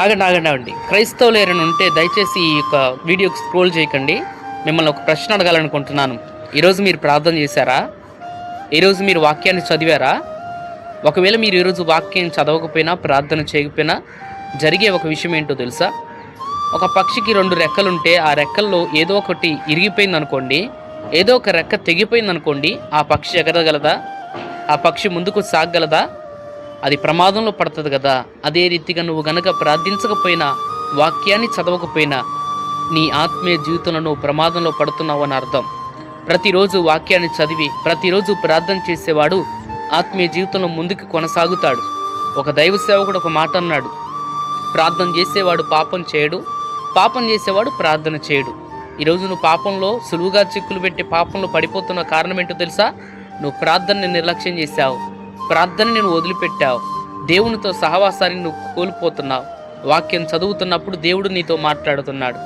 ఆగండి ఆగండి ఆగండి. క్రైస్తవులు ఎవరైనా ఉంటే దయచేసి ఈ యొక్క వీడియోకి స్క్రోల్ చేయకండి. మిమ్మల్ని ఒక ప్రశ్న అడగాలనుకుంటున్నాను. ఈరోజు మీరు ప్రార్థన చేశారా? ఈరోజు మీరు వాక్యాన్ని చదివారా? ఒకవేళ మీరు ఈరోజు వాక్యం చదవకపోయినా ప్రార్థన చేయకపోయినా జరిగే ఒక విషయం ఏంటో తెలుసా? ఒక పక్షికి రెండు రెక్కలుంటే ఆ రెక్కల్లో ఏదో ఒకటి ఇరిగిపోయింది అనుకోండి ఏదో ఒక రెక్క తెగిపోయింది అనుకోండి ఆ పక్షి ఎగరగలదా? ఆ పక్షి ముందుకు సాగగలదా? అది ప్రమాదంలో పడుతుంది కదా. అదే రీతిగా నువ్వు గనక ప్రార్థించకపోయినా వాక్యాన్ని చదవకపోయినా నీ ఆత్మీయ జీవితంలో నువ్వు ప్రమాదంలో పడుతున్నావు అని అర్థం. ప్రతిరోజు వాక్యాన్ని చదివి ప్రతిరోజు ప్రార్థన చేసేవాడు ఆత్మీయ జీవితంలో ముందుకు కొనసాగుతాడు. ఒక దైవ సేవకుడు ఒక మాట అన్నాడు. ప్రార్థన చేసేవాడు పాపం చేయడు పాపం చేసేవాడు ప్రార్థన చేయడు. ఈరోజు నువ్వు పాపంలో సులువుగా చిక్కులు పెట్టి పాపంలో పడిపోతున్న కారణం ఏంటో తెలుసా? నువ్వు ప్రార్థనని నిర్లక్ష్యం చేశావు. ప్రార్థన నేను వదిలిపెట్టావు. దేవునితో సహవాసాన్ని నువ్వు కోల్పోతున్నావు. వాక్యం చదువుతున్నప్పుడు దేవుడు నీతో మాట్లాడుతున్నాడు.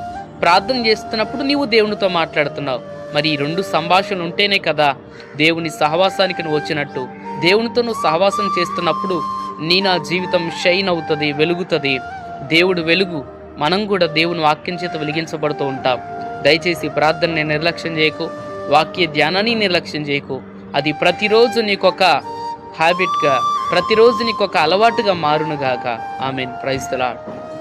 ప్రార్థన చేస్తున్నప్పుడు నీవు దేవునితో మాట్లాడుతున్నావు. మరి ఈ రెండు సంభాషణలు ఉంటేనే కదా దేవుని సహవాసానికి నువ్వు వచ్చినట్టు. దేవునితో నువ్వు సహవాసం చేస్తున్నప్పుడు నీ నా జీవితం షైన్ అవుతుంది వెలుగుతుంది. దేవుడు వెలుగు. మనం కూడా దేవుని వాక్యం చేత వెలిగించబడుతూ ఉంటాం. దయచేసి ప్రార్థనని నిర్లక్ష్యం చేయకు. వాక్య ధ్యానాన్ని నిర్లక్ష్యం చేయకు. అది ప్రతిరోజు నీకొక హ్యాబిట్గా ప్రతిరోజు నీకొక అలవాటుగా మారునుగాక. ఆమెన్. ప్రైస్తలా